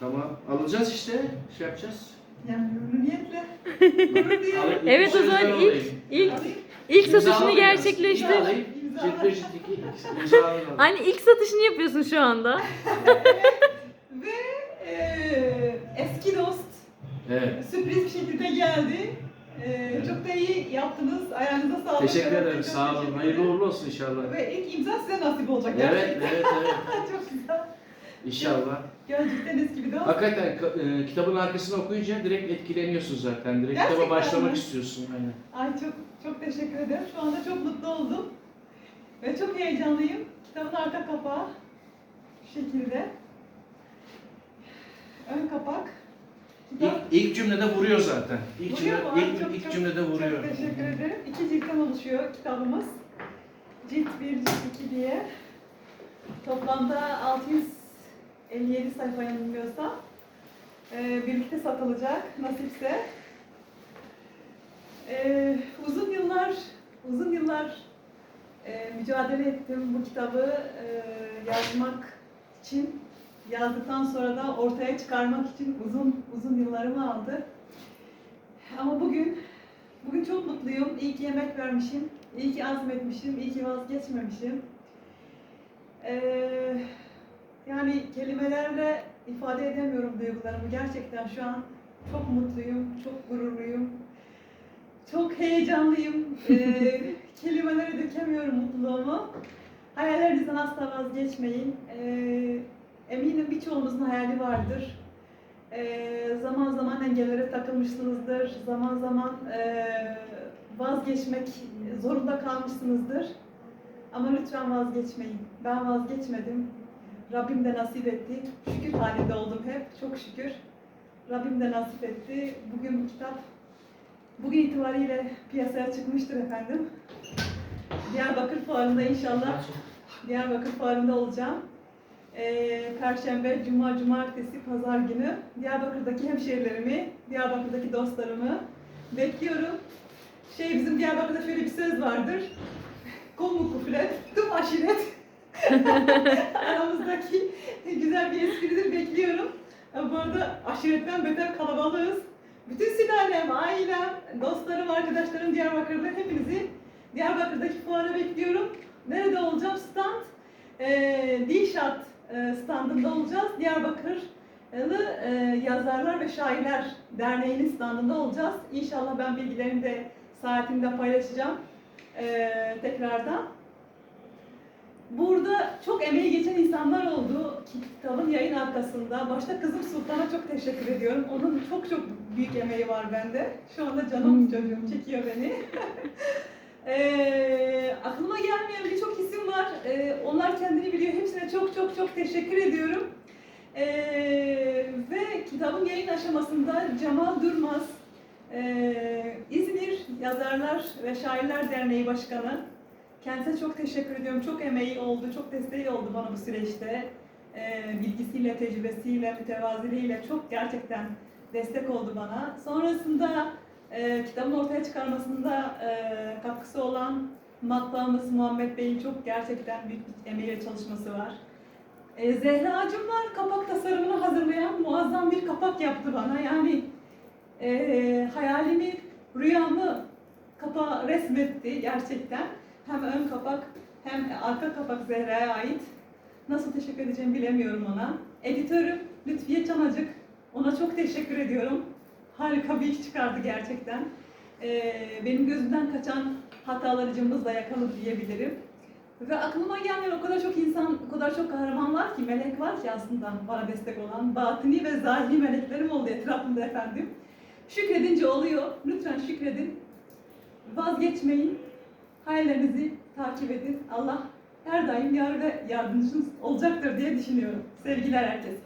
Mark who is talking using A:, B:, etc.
A: Tamam. Alacağız işte. Şey yapacağız.
B: Yani memnuniyetle. Gurur
C: Evet o zaman ilk ilk ilk satışını gerçekleştir.
A: Ciddi ciddi.
C: Hani ilk satışını yapıyorsun şu anda.
B: Ve eee, eski dost
A: Evet.
B: sürpriz bir şekilde geldi. Eee, çok da iyi yaptınız. Ayağınıza sağlık.
A: Teşekkür ederim. Sağ olun. Hayırlı uğurlu olsun inşallah.
B: Ve ilk imza size nasip olacak
A: Evet,
B: gerçekten.
A: evet, evet.
B: çok güzel.
A: İnşallah.
B: Gerçekten eski bir dost.
A: Hakikaten ka- e, kitabın arkasını okuyunca direkt etkileniyorsun zaten. Direkt
B: Gerçekten
A: kitaba başlamak
B: mi?
A: istiyorsun. Aynen.
B: Ay çok çok teşekkür ederim. Şu anda çok mutlu oldum. Ve çok heyecanlıyım. Kitabın arka kapağı şu şekilde. Ön kapak.
A: İlk, ilk cümlede vuruyor zaten. İlk, cümle,
B: vuruyor mu? Ay,
A: ilk,
B: çok-
A: ilk
B: çok-
A: cümlede vuruyor.
B: Çok teşekkür ederim. İki ciltten oluşuyor kitabımız. Cilt 1, cilt 2 diye. Toplamda 657 sayfa yanılmıyorsam. Ee, birlikte satılacak nasipse. Ee, uzun yıllar uzun yıllar e, mücadele ettim bu kitabı e, yazmak için. Yazdıktan sonra da ortaya çıkarmak için uzun uzun yıllarımı aldı. Ama bugün bugün çok mutluyum. İyi ki yemek vermişim. İyi ki azmetmişim. iyi ki vazgeçmemişim. Ee, yani kelimelerle ifade edemiyorum duygularımı. Gerçekten şu an çok mutluyum, çok gururluyum. Çok heyecanlıyım. Ee, kelimelere dökemiyorum mutluluğumu. Hayallerinizden asla vazgeçmeyin. Ee, eminim birçoğunuzun hayali vardır. Ee, zaman zaman engellere takılmışsınızdır. Zaman zaman ee, vazgeçmek zorunda kalmışsınızdır. Ama lütfen vazgeçmeyin. Ben vazgeçmedim. Rabbim de nasip etti. Şükür halinde oldum hep. Çok şükür. Rabbim de nasip etti. Bugün bu kitap bugün itibariyle piyasaya çıkmıştır efendim. Diyarbakır Fuarı'nda inşallah Diyarbakır Fuarı'nda olacağım. Ee, Perşembe, Cuma, Cumartesi, Pazar günü Diyarbakır'daki hemşehrilerimi, Diyarbakır'daki dostlarımı bekliyorum. Şey bizim Diyarbakır'da şöyle bir söz vardır. Komu kuflet, tüm aşiret. Güzel bir espridir, bekliyorum. Bu arada aşiretten beter kalabalığız. Bütün sülalem, ailem, dostlarım, arkadaşlarım Diyarbakır'da hepinizi Diyarbakır'daki fuara bekliyorum. Nerede olacağım? Stand e, Dilşat e, standında olacağız. Diyarbakırlı e, Yazarlar ve Şairler Derneği'nin standında olacağız. İnşallah ben bilgilerimi de saatinde paylaşacağım e, tekrardan. Burada çok emeği geçen insanlar oldu kitabın yayın arkasında. Başta kızım Sultan'a çok teşekkür ediyorum. Onun çok çok büyük emeği var bende. Şu anda canım çocuğum çekiyor beni. Eee aklıma gelmeyen birçok isim var. Eee, onlar kendini biliyor. Hepsine çok çok çok teşekkür ediyorum. Eee, ve kitabın yayın aşamasında Cemal Durmaz, eee, İzmir Yazarlar ve Şairler Derneği Başkanı. Kendisine çok teşekkür ediyorum. Çok emeği oldu, çok desteği oldu bana bu süreçte. Eee, bilgisiyle, tecrübesiyle, mütevaziliğiyle çok gerçekten destek oldu bana. Sonrasında e, kitabın ortaya çıkarmasında e, katkısı olan matbaamız Muhammed Bey'in çok gerçekten büyük bir emeği ve çalışması var. E, var, kapak tasarımını hazırlayan muazzam bir kapak yaptı bana. Yani e, hayalimi, rüyamı kapağa resmetti gerçekten. Hem ön kapak hem arka kapak Zehra'ya ait. Nasıl teşekkür edeceğimi bilemiyorum ona. Editörüm Lütfiye Çanacık. Ona çok teşekkür ediyorum. Harika bir iş çıkardı gerçekten. Ee, benim gözümden kaçan hataları cımbızla yakaladı diyebilirim. Ve aklıma gelmeyen o kadar çok insan, o kadar çok kahraman var ki, melek var ki aslında bana destek olan. Batini ve zahiri meleklerim oldu etrafımda efendim. Şükredince oluyor. Lütfen şükredin. Vazgeçmeyin. Hayallerinizi takip edin. Allah her daim yar ve yardımcınız olacaktır diye düşünüyorum. Sevgiler herkese.